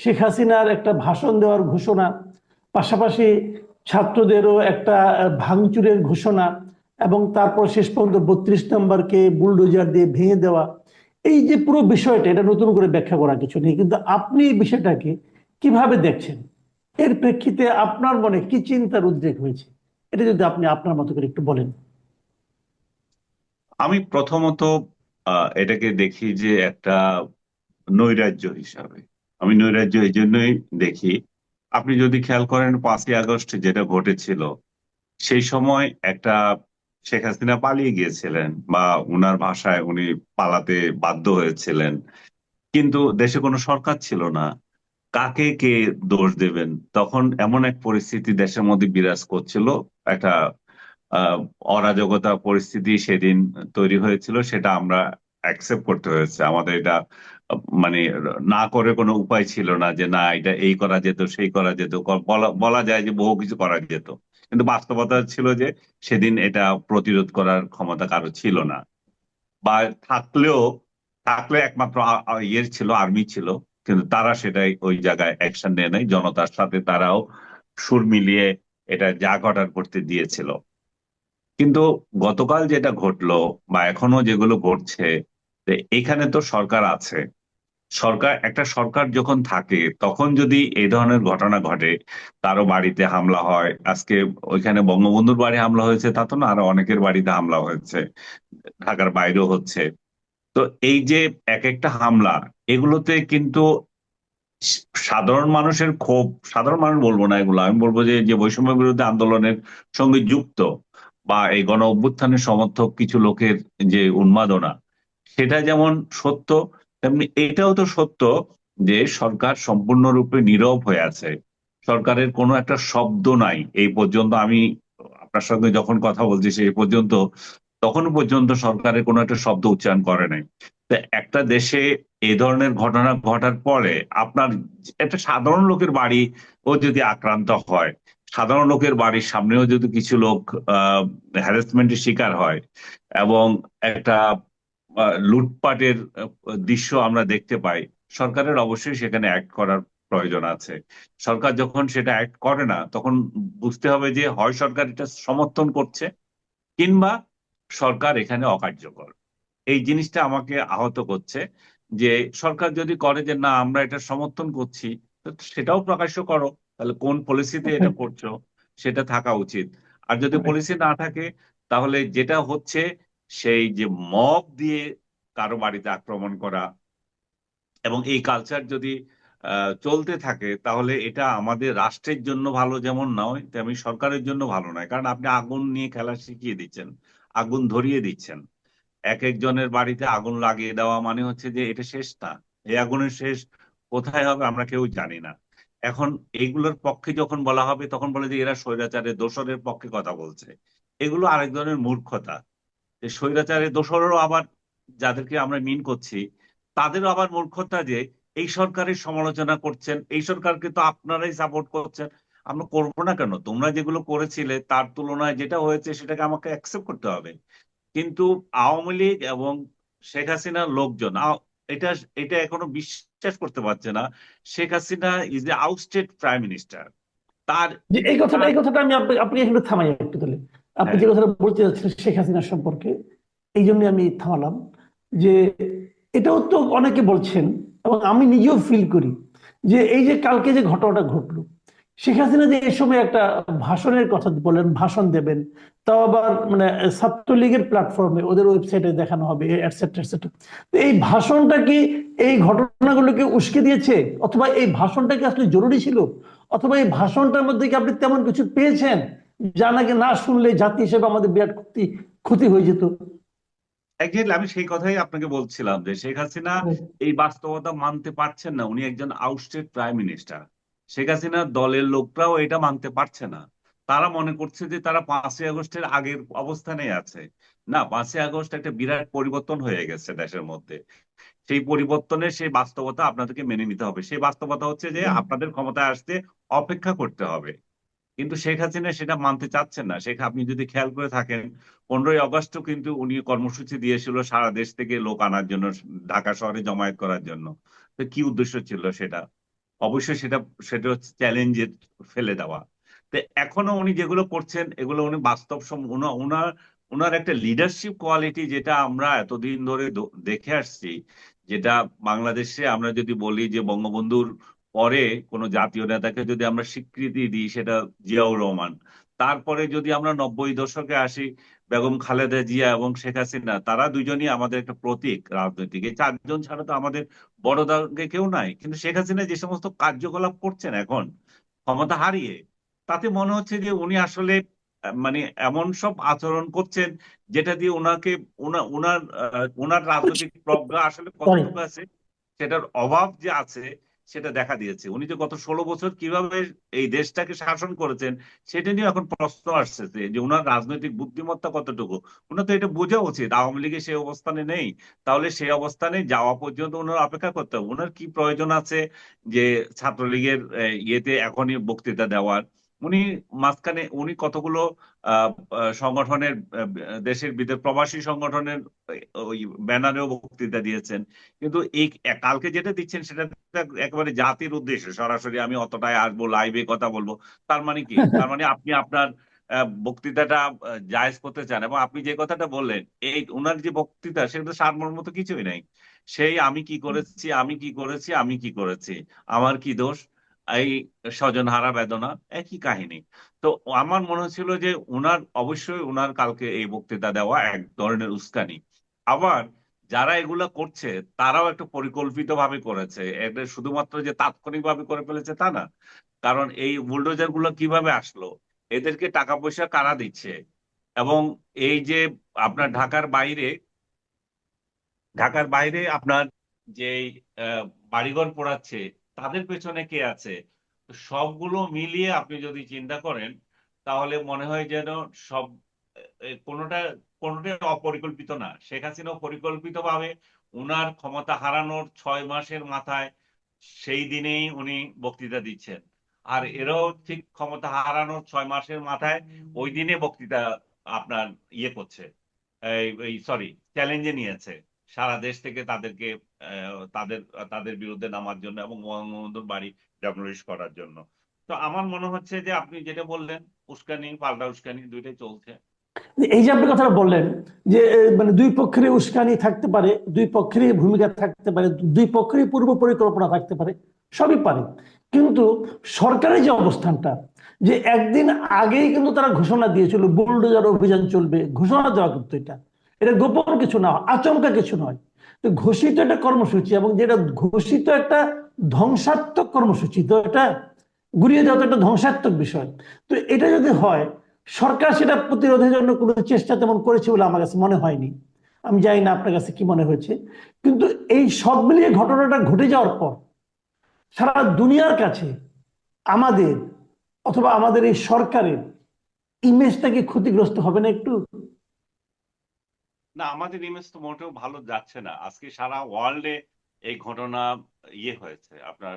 শেখ হাসিনার একটা ভাষণ দেওয়ার ঘোষণা, পাশাপাশি ছাত্রদেরও একটা ভাঙচুরের ঘোষণা এবং তারপর শেষ পর্যন্ত বত্রিশ নম্বরকে বুলডোজার দিয়ে ভেঙে দেওয়া। এই যে পুরো বিষয়টা, এটা নতুন করে ব্যাখ্যা করা কিছু নেই, কিন্তু আপনি এই বিষয়টাকে কীভাবে দেখছেন? এর প্রেক্ষিতে আপনার মনে কি চিন্তার উদ্রেক হয়েছে? এটা যদি আপনি আপনার মতো করে একটু বলেন। আমি প্রথমত এটাকে দেখি যে একটা নৈরাজ্য হিসাবে। আমি নৈরাজ্য এই জন্যই দেখি। আপনি যদি খেয়াল করেন, পাঁচই আগস্ট যেটা ঘটেছিল, সেই সময় একটা শেখ হাসিনা পালিয়ে গিয়েছিলেন বা উনার ভাষায় উনি পালাতে বাধ্য হয়েছিলেন। কিন্তু দেশে কোনো সরকার ছিল না। কাকে কে দোষ দেবেন? তখন এমন এক পরিস্থিতি দেশের মধ্যে বিরাজ করছিল। একটা অরাজকতা পরিস্থিতি সেদিন তৈরি হয়েছিল, সেটা আমরা অ্যাকসেপ্ট করতে হয়েছে। আমাদের এটা মানে না করে কোনো উপায় ছিল না যে, না, এটা এই করা যেত, সেই করা যেত। বলা যায় যে, বহু কিছু করা যেত। কিন্তু বাস্তবতা ছিল যে, সেদিন এটা প্রতিরোধ করার ক্ষমতা কারও ছিল না। বা থাকলেও, থাকলে একমাত্র ইয়ের ছিল, আর্মি ছিল, কিন্তু তারা সেটাই ওই জায়গায় অ্যাকশন নেয় নাই। জনতার সাথে তারাও সুর মিলিয়ে এটা যা ঘটার করতে দিয়েছিল। কিন্তু গতকাল যেটা ঘটলো, বা এখনও যেগুলো ঘটছে এখানে তো সরকার আছে। সরকার, একটা সরকার যখন থাকে, তখন যদি এই ধরনের ঘটনা ঘটে, কারও বাড়িতে হামলা হয়, আজকে ওইখানে বঙ্গবন্ধুর বাড়ি হামলা হয়েছে, তা তো না, আরও অনেকের বাড়িতে হামলা হয়েছে, ঢাকার বাইরেও হচ্ছে। তো এই যে এক একটা হামলা, এগুলোতে কিন্তু সাধারণ মানুষের ক্ষোভ, সাধারণ মানুষ বলব না এগুলো, আমি বলব যে যে বৈষম্য বিরোধী আন্দোলনের সঙ্গে যুক্ত বা এই গণ অভ্যুত্থানের সমর্থক কিছু লোকের যে উন্মাদনা, সেটা যেমন সত্য তেমনি এটাও তো সত্য যে সরকার সম্পূর্ণরূপে নীরব হয়ে আছে। সরকারের কোনো একটা শব্দ নাই। এই পর্যন্ত আমি আপনার সঙ্গে যখন কথা বলছি সেই পর্যন্ত, তখন পর্যন্ত সরকারের কোনো একটা শব্দ উচ্চারণ করে নাই। একটা দেশে এই ধরনের ঘটনা ঘটার পরে আপনার একটা সাধারণ লোকের বাড়ি ও যদি আক্রান্ত হয়, সাধারণ লোকের বাড়ির সামনেও যদি কিছু লোক, আহ হ্যারাসমেন্টের শিকার হয় এবং একটা লুটপাটের দৃশ্য আমরা দেখতে পাই সরকারের অবশ্যই সেখানে অ্যাক্ট করার প্রয়োজন আছে। সরকার যখন সেটা অ্যাক্ট করে না তখন বুঝতে হবে যে হয় সরকার এটা সমর্থন করছে কিংবা সরকার এখানে অকার্যকর। এই জিনিসটা আমাকে আহত করছে যে সরকার যদি করে যে না আমরা এটা সমর্থন করছি সেটাও প্রকাশ্য করো তাহলে কোন পলিসিতে এটা করছ সেটা থাকা উচিত। আর যদি পলিসি না থাকে তাহলে যেটা হচ্ছে সেই যে মব দিয়ে কারও বাড়িতে আক্রমণ করা এবং এই কালচার যদি চলতে থাকে, তাহলে এটা আমাদের রাষ্ট্রের জন্য ভালো যেমন নয়, তেমনি সরকারের জন্য ভালো নয়। কারণ আপনি আগুন নিয়ে খেলা শিখিয়ে দিচ্ছেন, আগুন ধরিয়ে দিচ্ছেন। এক একজনের বাড়িতে আগুন লাগিয়ে দেওয়া মানে হচ্ছে যে এটা শেষ না। এই আগুনের শেষ কোথায় হবে আমরা কেউ জানি না। এখন এইগুলোর পক্ষে যখন বলা হবে, তখন বলে যে এরা স্বৈরাচারের দোষরের পক্ষে কথা বলছে। এগুলো আরেক ধরনের মূর্খতা। যে স্বৈরাচারের দোসরেরও আবার যাদেরকে আমরা মিন করছি তাদেরও আবার মূর্খতা যে এই সরকারের সমালোচনা করছেন এই সরকারকে তো আপনারাই সাপোর্ট করছেন। আমরা করব না কেন? তোমরা যেগুলো করেছিলে তার তুলনায় যেটা হয়েছে সেটাকে আমাকে অ্যাকসেপ্ট করতে হবে। কিন্তু আওয়ামী লীগ এবং শেখ হাসিনার লোকজন এটা এটা এখনও বিশ্বাস করতে পারছে না। Sheikh Hasina is a outstate prime minister তার এই কথাটা এই কথাটা আমি আপনি একটু থামাই একটু তাহলে। আপনি যে হ্যাঁ। কথাটা বলতে যাচ্ছেন শেখ হাসিনা সম্পর্কে এই জন্য আমি থামালাম যে এটাও তো অনেকে বলছেন এবং আমি নিজেও ফিল করি যে এই যে কালকে যে ঘটনাটা ঘটলো শেখ হাসিনা যে এই সময় একটা ভাষণের কথা বলেন ভাষণ দেবেন তাও আবার মানে ছাত্রলীগের প্ল্যাটফর্মে ওদের ওয়েবসাইটে দেখানো হবে এটসেট্রা এটসেট্রা তো এই ভাষণটা কি এই ঘটনাগুলোকে উস্কে দিয়েছে? অথবা এই ভাষণটা কি আসলে জরুরি ছিল? অথবা এই ভাষণটার মধ্যে কি আপনি তেমন কিছু পেয়েছেন? যা নাকি না শুনলে জাতি হিসেবে আমাদের বিরাট ক্ষতি ক্ষতি হয়ে যেত। একজাক্টলি আমি সেই কথাই আপনাকে বলছিলাম যে শেখ হাসিনা এই বাস্তবতা মানতে পারছেন না। উনি একজন আউটস্টেট প্রাইম মিনিস্টার শেখ হাসিনার দলের লোকরাও এটা মানতে পারছে না। তারা মনে করছে যে তারা পাঁচই আগস্টের আগের অবস্থানে আছে। না পাঁচই আগস্ট একটা বিরাট পরিবর্তন হয়ে গেছে দেশের মধ্যে। সেই পরিবর্তনের সেই বাস্তবতা আপনাদেরকে মেনে নিতে হবে। সেই বাস্তবতা হচ্ছে যে আপনাদের ক্ষমতায় আসতে অপেক্ষা করতে হবে। কিন্তু শেখ হাসিনা সেটা মানতে চাচ্ছেন না। শেখ, আপনি যদি খেয়াল করে থাকেন, পনেরোই আগস্টও কিন্তু উনি কর্মসূচি দিয়েছিল সারা দেশ থেকে লোক আনার জন্য, ঢাকা শহরে জমায়েত করার জন্য। তো কি উদ্দেশ্য ছিল সেটা? অবশ্যই সেটা সেটা হচ্ছে চ্যালেঞ্জে ফেলে দেওয়া। তো এখনও উনি যেগুলো করছেন, এগুলো উনি বাস্তব ওনার উনার একটা লিডারশিপ কোয়ালিটি যেটা আমরা এতদিন ধরে দেখে আসছি, যেটা বাংলাদেশে আমরা যদি বলি যে বঙ্গবন্ধুর পরে কোনো জাতীয় নেতাকে যদি আমরা স্বীকৃতি দিই সেটা জিয়াউর রহমান। তারপরে যদি আমরা নব্বই দশকে আসি বেগম খালেদা জিয়া এবং শেখ হাসিনা তারা দুজনই আমাদের একটা প্রতীক রাজনৈতিক। এই চারজন ছাড়া তো আমাদের বড় দাগে কেউ নাই। কিন্তু শেখ হাসিনা যে সমস্ত কার্যকলাপ করছেন এখন ক্ষমতা হারিয়ে তাতে মনে হচ্ছে যে উনি আসলে মানে এমন সব আচরণ করছেন যেটা দিয়ে ওনাকে ওনা- ওনার ওনার রাজনৈতিক প্রজ্ঞা আসলে কতটুকু আছে সেটার অভাব যে আছে সেটা দেখা দিয়েছে। উনি যে গত ষোলো বছর কীভাবে এই দেশটাকে শাসন করেছেন, সেটা নিয়ে এখন প্রশ্ন আসছে যে ওনার রাজনৈতিক বুদ্ধিমত্তা কতটুকু? ওনার তো এটা বোঝা উচিত। আওয়ামী লীগের সেই অবস্থানে নেই। তাহলে সেই অবস্থানে যাওয়া পর্যন্ত ওনার অপেক্ষা করতে হবে। ওনার কি প্রয়োজন আছে যে ছাত্রলীগের ইয়েতে এখনই বক্তৃতা দেওয়ার? উনি মাঝখানে, উনি কতগুলো সংগঠনের দেশের প্রবাসী সংগঠনের ওই ব্যানারেও বক্তৃতা দিয়েছেন। কিন্তু এই কালকে যেটা দিচ্ছেন সেটা একেবারে জাতির উদ্দেশ্যে। সরাসরি আমি অতটাই আসব লাইভে কথা বলব। তার মানে কি? তার মানে আপনি আপনার বক্তৃতাটা জায়েজ করতে চান এবং আপনি যে কথাটা বললেন, এই ওনার যে বক্তৃতা, সেটা সারমর্ম তো কিছুই নাই। সেই আমি কি করেছি, আমি কি করেছি, আমি কি করেছি? আমার কি দোষ? এই স্বজন হারা বেদনা, একই কাহিনী। তো আমার মনে হচ্ছিল যে উনার, অবশ্যই উনার কালকে এই বক্তৃতা দেওয়া এক ধরনের উস্কানি। আবার যারা এগুলা করছে, তারাও একটা পরিকল্পিত ভাবে করেছে। এটা শুধুমাত্র যে তাৎক্ষণিক ভাবে করে ফেলেছে তা না, কারণ এই বুলডোজারগুলো কীভাবে আসলো? এদেরকে টাকা পয়সা কারা দিচ্ছে? এবং এই যে আপনার ঢাকার বাইরে ঢাকার বাইরে আপনার যে বাড়িঘর পোড়াচ্ছে তাদের পেছনে কে আছে? সবগুলো মিলিয়ে আপনি যদি চিন্তা করেন, তাহলে মনে হয় যেন সব কোনোটা, কোনোটাই অপরিকল্পিত না। শেখ হাসিনা পরিকল্পিতভাবে উনার ক্ষমতা হারানোর ছয় মাসের মাথায় সেই দিনেই উনি বক্তৃতা দিচ্ছেন। আর এরাও ঠিক ক্ষমতা হারানোর ছয় মাসের মাথায় ওই দিনে বক্তৃতা আপনার ইয়ে করছে, এই সরি চ্যালেঞ্জে নিয়েছে। সারা দেশ থেকে তাদেরকে তাদের তাদের বিরুদ্ধে নামার জন্য এবং বঙ্গবন্ধুর বাড়ি ডেমোলিশ করার জন্য। তো আমার মনে হচ্ছে যে আপনি যেটা বললেন, উস্কানি, পাল্টা উস্কানি দুইটাই চলছে। এই যে আপনি কথাটা বললেন যে মানে দুই পক্ষেরই উস্কানি থাকতে পারে, দুই পক্ষেরই ভূমিকা থাকতে পারে, দুই পক্ষেরই পূর্ব পরিকল্পনা থাকতে পারে, সবই পারে। কিন্তু সরকারের যে অবস্থানটা, যে একদিন আগেই কিন্তু তারা ঘোষণা দিয়েছিল, বুলডোজার অভিযান চলবে, ঘোষণা দেওয়া কিন্তু এটা। এটা গোপন কিছু না, আচমকা কিছু নয়। তো ঘোষিত একটা কর্মসূচি এবং যেটা ঘোষিত একটা ধ্বংসাত্মক কর্মসূচি, তো এটা গুড়িয়ে দেওয়া তো একটা ধ্বংসাত্মক বিষয়। তো এটা যদি হয়, সরকার সেটা প্রতিরোধের জন্য কোনো চেষ্টা তেমন করেছে বলে আমার কাছে মনে হয়নি। আমি জানি না আপনার কাছে কি মনে হয়েছে। কিন্তু এই সব মিলিয়ে ঘটনাটা ঘটে যাওয়ার পর সারা দুনিয়ার কাছে আমাদের অথবা আমাদের এই সরকারের ইমেজটা কি ক্ষতিগ্রস্ত হবে না একটু না, আমাদের ইমেজ তো মোটেও ভালো যাচ্ছে না। আজকে সারা ওয়ার্ল্ডে এই ঘটনা ইয়ে হয়েছে, আপনার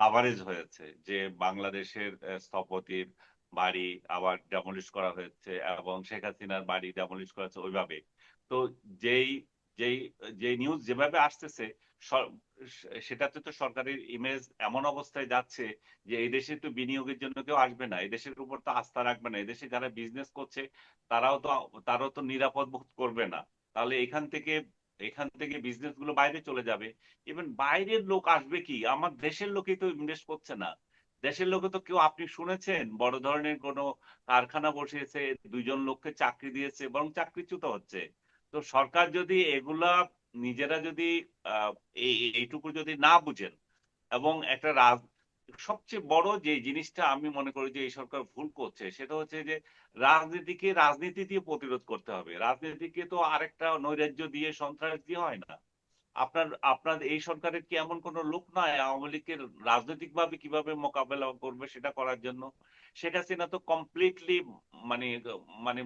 কাভারেজ হয়েছে যে বাংলাদেশের স্থপতির বাড়ি আবার ডেমলিশ করা হয়েছে এবং শেখ হাসিনার বাড়ি ডেমলিশ করা হয়েছে ওইভাবে। তো যেই যেই যে নিউজ যেভাবে আসতেছে সেটাতে তো সরকারের ইমেজ এমন অবস্থায় যাচ্ছে যে এই দেশে তো বিনিয়োগের জন্য কেউ আসবে না। এই দেশের উপর তো আস্থা রাখবে না। এই দেশে যারা বিজনেস করছে, তারাও তো তারাও তো নিরাপদ বোধ করবে না। তাহলে এখান থেকে এখান থেকে বিজনেসগুলো বাইরে চলে যাবে। ইভেন বাইরের লোক আসবে কি? আমার দেশের লোকই তো ইনভেস্ট করছে না। দেশের লোকে তো কেউ, আপনি শুনেছেন, বড় ধরনের কোনো কারখানা বসিয়েছে, দুইজন লোককে চাকরি দিয়েছে, বরং চাকরিচ্যুত হচ্ছে। তো সরকার যদি এগুলা নিজেরা যদি এই, এইটুকু যদি না বুঝেন এবং একটা রাজ, সবচেয়ে বড় যে জিনিসটা আমি মনে করি যে এই সরকার ভুল করছে সেটা হচ্ছে যে রাজনীতিকে রাজনীতি দিয়ে প্রতিরোধ করতে হবে। রাজনীতিকে তো আরেকটা নৈরাজ্য দিয়ে সন্ত্রাস দিয়ে হয় না। আপনার আপনার এই সরকারের কি এমন কোন লোক নাই আওয়ামী লীগের রাজনৈতিক ভাবে কীভাবে মোকাবেলা করবে সেটা করার জন্য? শেখ হাসিনা তো কমপ্লিটলি মানে মানে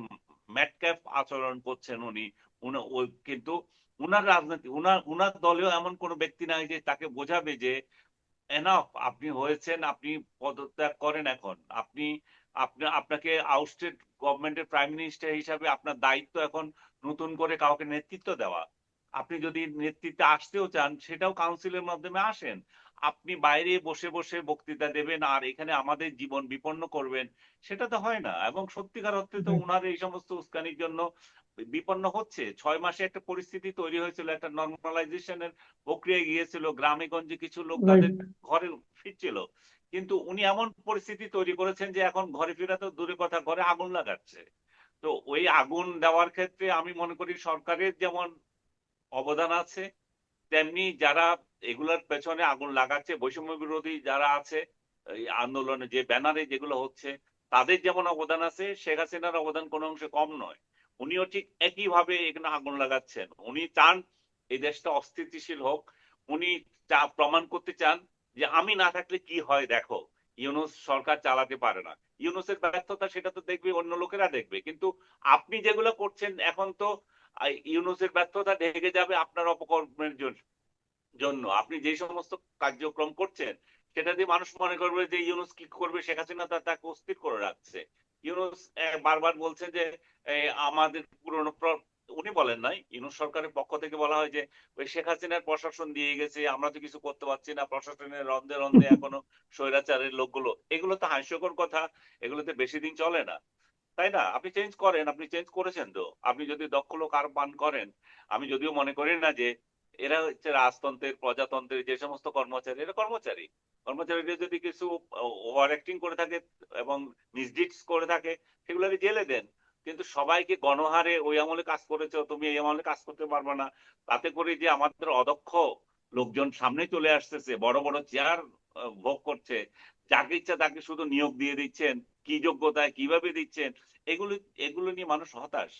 ম্যাটক্যাপ আচরণ করছেন উনি। উনি- ওই, কিন্তু উনার রাজনীতি উনার উনার দলেও এমন কোন ব্যক্তি নাই যে তাকে বোঝাবে যে এনাফ আপনি হয়েছেন আপনি পদত্যাগ করেন এখন। আপনি আপনি আপনাকে আউটস্টেট গভর্নমেন্টের প্রাইম মিনিস্টার হিসাবে আপনার দায়িত্ব এখন নতুন করে কাউকে নেতৃত্ব দেওয়া। আপনি যদি নেতৃত্বে আসতেও চান সেটাও কাউন্সিলের মাধ্যমে আসেন। আপনি বাইরে বসে বসে বক্তৃতা দেবেন আর এখানে আমাদের জীবন বিপন্ন করবেন সেটা তো হয় না। এবং সত্যিকার অর্থে তো। উনার এই সমস্ত উস্কানির জন্য বিপন্ন হচ্ছে। ছয় মাসে একটা পরিস্থিতি তৈরি হয়েছিল একটা নর্মালাইজেশনের প্রক্রিয়া গিয়েছিল গ্রামে গঞ্জে কিছু লোক তাদের ঘরে ফিরছিল। কিন্তু উনি এমন পরিস্থিতি তৈরি করেছেন যে এখন ঘরে ফেরা তো দূরে কথা ঘরে আগুন লাগাচ্ছে। তো ওই আগুন দেওয়ার ক্ষেত্রে আমি মনে করি সরকারের যেমন অবদান আছে তেমনি যারা এগুলোর পেছনে আগুন লাগাচ্ছে বৈষম্য বিরোধী যারা আছে এই আন্দোলনে যে ব্যানারে যেগুলো হচ্ছে তাদের যেমন অবদান আছে শেখ হাসিনার অবদান কোনো অংশে কম নয়। উনিও ঠিক একইভাবে এখানে আগুন লাগাচ্ছেন। উনি চান এই দেশটা অস্থিতিশীল হোক। উনি প্রমাণ করতে চান যে আমি না থাকলে কি হয় দেখো, ইউনুস সরকার চালাতে পারে না। ইউনুসের ব্যর্থতা সেটা তো দেখবে, অন্য লোকেরা দেখবে। কিন্তু আপনি যেগুলো করছেন, এখন তো ইউনুসের ব্যর্থতা ঢেকে যাবে আপনার অপকর্মের জন্য। আপনি যে সমস্ত কার্যক্রম করছেন, সেটা দিয়ে মানুষ মনে করবে যে ইউনুস কি করবে, শেখ হাসিনা তাকে অস্থির করে রাখছে। ইউনুস বারবার বলছেন যে আমাদের পুরনো উনি বলেন নাই, ইউনুস সরকারের পক্ষ থেকে বলা হয় যে, ওই শেখ হাসিনার প্রশাসন দিয়ে গেছে, আমরা তো কিছু করতে পারছি না, প্রশাসনের রন্ধে রন্ধে এখনও স্বৈরাচারের লোকগুলো। এগুলো তো হাস্যকর কথা, এগুলোতে বেশি দিন চলে না। তাই না? আপনি চেঞ্জ করেন, আপনি চেঞ্জ করেছেন তো। আপনি যদি দক্ষ লোক আর পান করেন, আমি যদিও মনে করি না যে, এরা হচ্ছে রাজতন্ত্রের, প্রজাতন্ত্রের যে সমস্ত কর্মচারী, এরা কর্মচারী। কর্মচারীরা যদি কিছু ওভার অ্যাক্টিং করে থাকে এবং মিসডিটস করে থাকে, সেগুলোকে জেলে দেন। কিন্তু সবাইকে গণহারে, ওই আমলে কাজ করেছ, তুমি এই আমলে কাজ করতে পারবে না। তাতে করে যে আমাদের অদক্ষ লোকজন সামনে চলে আসতেছে, বড় বড় চেয়ার ভোগ করছে যাকে ইচ্ছা তাকে শুধু নিয়োগ দিয়ে দিচ্ছেন, কি যোগ্যতায় কীভাবে দিচ্ছেন, এগুলো এগুলো নিয়ে মানুষ হতাশ।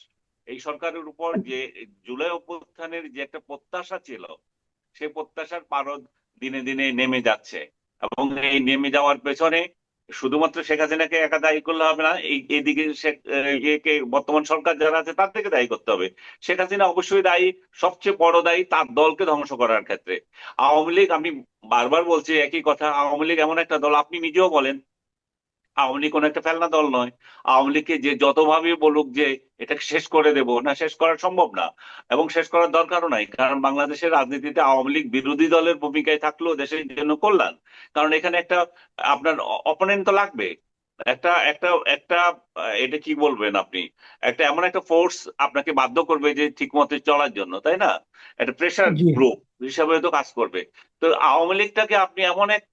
এই সরকারের উপর যে জুলাই অভ্যুত্থানের যে একটা প্রত্যাশা ছিল সেই প্রত্যাশার পারদ দিনে দিনে নেমে যাচ্ছে। এবং এই নেমে যাওয়ার পেছনে শুধুমাত্র শেখ হাসিনাকে একা দায়ী করলে হবে না, এই এইদিকে বর্তমান সরকার যারা আছে তার থেকে দায়ী করতে হবে। শেখ হাসিনা অবশ্যই দায়ী, সবচেয়ে বড় দায়ী তার দলকে ধ্বংস করার ক্ষেত্রে। আওয়ামী লীগ, আমি বারবার বলছি একই কথা, আওয়ামী লীগ এমন একটা দল, আপনি নিজেও বলেন, আওয়ামী লীগ কোনো একটা ফেলনা দল নয়। আওয়ামী লীগকে যে যতভাবে বলুক যে এটাকে শেষ করে দেব না শেষ করা সম্ভব না। এবং শেষ করার দরকারও নাই কারণ বাংলাদেশের রাজনীতিতে আওয়ামী লীগ বিরোধী দলের ভূমিকায় থাকলেও দেশের জন্য কল্যাণ। কারণ এখানে একটা আপনার অপোনেন্ট তো লাগবে। একটা একটা একটা এটা কি বলবেন আপনি? একটা এমন একটা ফোর্স আপনাকে বাধ্য করবে যে ঠিক মতো চলার জন্য তাই না? একটা প্রেশার গ্রুপ হিসাবে তো কাজ করবে। তো আওয়ামী লীগটাকে আপনি এমন এক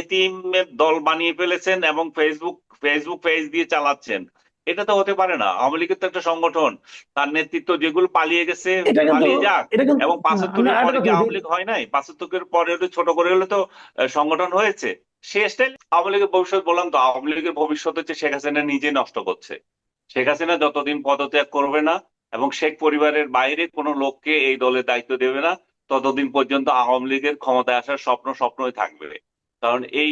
এতিমের দল বানিয়ে ফেলেছেন এবং ফেসবুক ফেসবুক পেজ দিয়ে চালাচ্ছেন। এটা তো হতে পারে না। আওয়ামী লীগের তো একটা সংগঠন। তার নেতৃত্ব যেগুলো পালিয়ে গেছে পালিয়ে যাক। এবং পাঁচাত্তরের পরে কি আওয়ামী লীগ হয় নাই? পাঁচাত্তরের পরে ছোট করে হলে তো সংগঠন হয়েছে। সে স্টাইল আওয়ামী লীগের ভবিষ্যৎ বললাম তো আওয়ামী লীগের ভবিষ্যৎ হচ্ছে শেখ হাসিনা নিজে নষ্ট করছে। শেখ হাসিনা যতদিন পদত্যাগ করবে না এবং শেখ পরিবারের বাইরে কোনো লোককে এই দলের দায়িত্ব দেবে না ততদিন পর্যন্ত আওয়ামী লীগের ক্ষমতায় আসার স্বপ্ন স্বপ্নই থাকবে। কারণ এই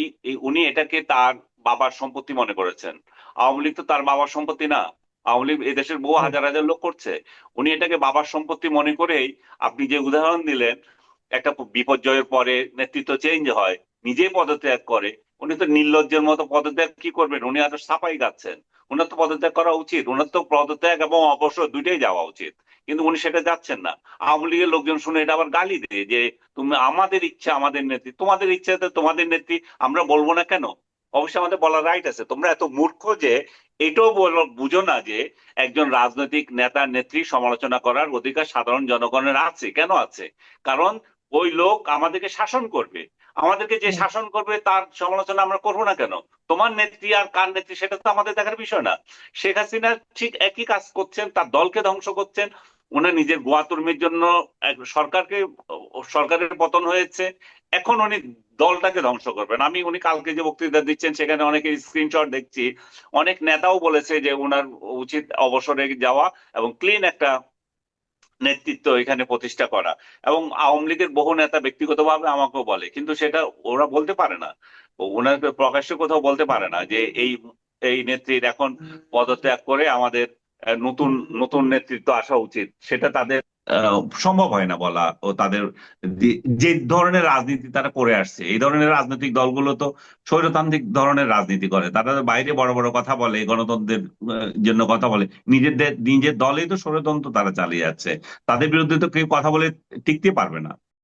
উনি এটাকে তার বাবার সম্পত্তি মনে করেছেন। আওয়ামী লীগ তো তার বাবার সম্পত্তি না। আওয়ামী লীগ এদেশের বহু হাজার হাজার লোক করছে। উনি এটাকে বাবার সম্পত্তি মনে করেই আপনি যে উদাহরণ দিলেন একটা বিপর্যয়ের পরে নেতৃত্ব চেঞ্জ হয় নিজেই পদত্যাগ করে উনি তো নির্লজ্জের মতো পদত্যাগ কি করবেন? উনি আরও সাপাই গাচ্ছেন। উনার তো পদত্যাগ করা উচিত। ওনার তো পদত্যাগ এবং অবসর দুইটাই যাওয়া উচিত। কিন্তু উনি সেটা যাচ্ছেন না। আওয়ামী লীগের লোকজন শুনে এটা আবার গালি দেয় যে তুমি আমাদের ইচ্ছা আমাদের নেত্রী তোমাদের ইচ্ছাতে তোমাদের নেত্রী আমরা বলব না কেন? অবশ্যই আমাদের বলার রাইট আছে। তোমরা এত মূর্খ যে এটাও বলো- বুঝো না যে একজন রাজনৈতিক নেতা নেত্রী সমালোচনা করার অধিকার সাধারণ জনগণের আছে কেন আছে? কারণ ওই লোক আমাদেরকে শাসন করবে। আমাদেরকে যে শাসন করবে তার সমালোচনা আমরা করব না কেন? তোমার নেত্রী আর কার নেত্রী সেটা তো আমাদের দেখার বিষয় না। শেখ হাসিনা ঠিক একই কাজ করছেন তার দলকে ধ্বংস করছেন। ওনার নিজের গোয়াতুর্মির জন্য সরকারকে সরকারের পতন হয়েছে। এখন উনি দলটাকে ধ্বংস করবেন। আমি, উনি কালকে যে বক্তৃতা দিচ্ছেন, সেখানে অনেকে স্ক্রিনশট দেখছি। অনেক নেতাও বলেছে যে উনার উচিত অবসরে যাওয়া এবং ক্লিন একটা নেতৃত্ব এখানে প্রতিষ্ঠা করা। এবং আওয়ামী লীগের বহু নেতা ব্যক্তিগতভাবে আমাকেও বলে, কিন্তু সেটা ওরা বলতে পারে না। ওনাকে প্রকাশ্যে কোথাও বলতে পারে না যে এই এই নেত্রীর এখন পদত্যাগ করে আমাদের নতুন নতুন নেতৃত্ব আসা উচিত। সেটা তাদের সম্ভব হয় না বলা ও তাদের যে- ধরনের রাজনীতি তারা করে আসছে, এই ধরনের রাজনৈতিক দলগুলো তো স্বৈরতান্ত্রিক ধরনের রাজনীতি করে। তারা বাইরে বড় বড় কথা বলে, গণতন্ত্রের জন্য কথা বলে। নিজের নিজের দলেই তো স্বৈরতন্ত্র তারা চালিয়ে যাচ্ছে। তাদের বিরুদ্ধে তো কেউ কথা বলে টিকতে পারবে না।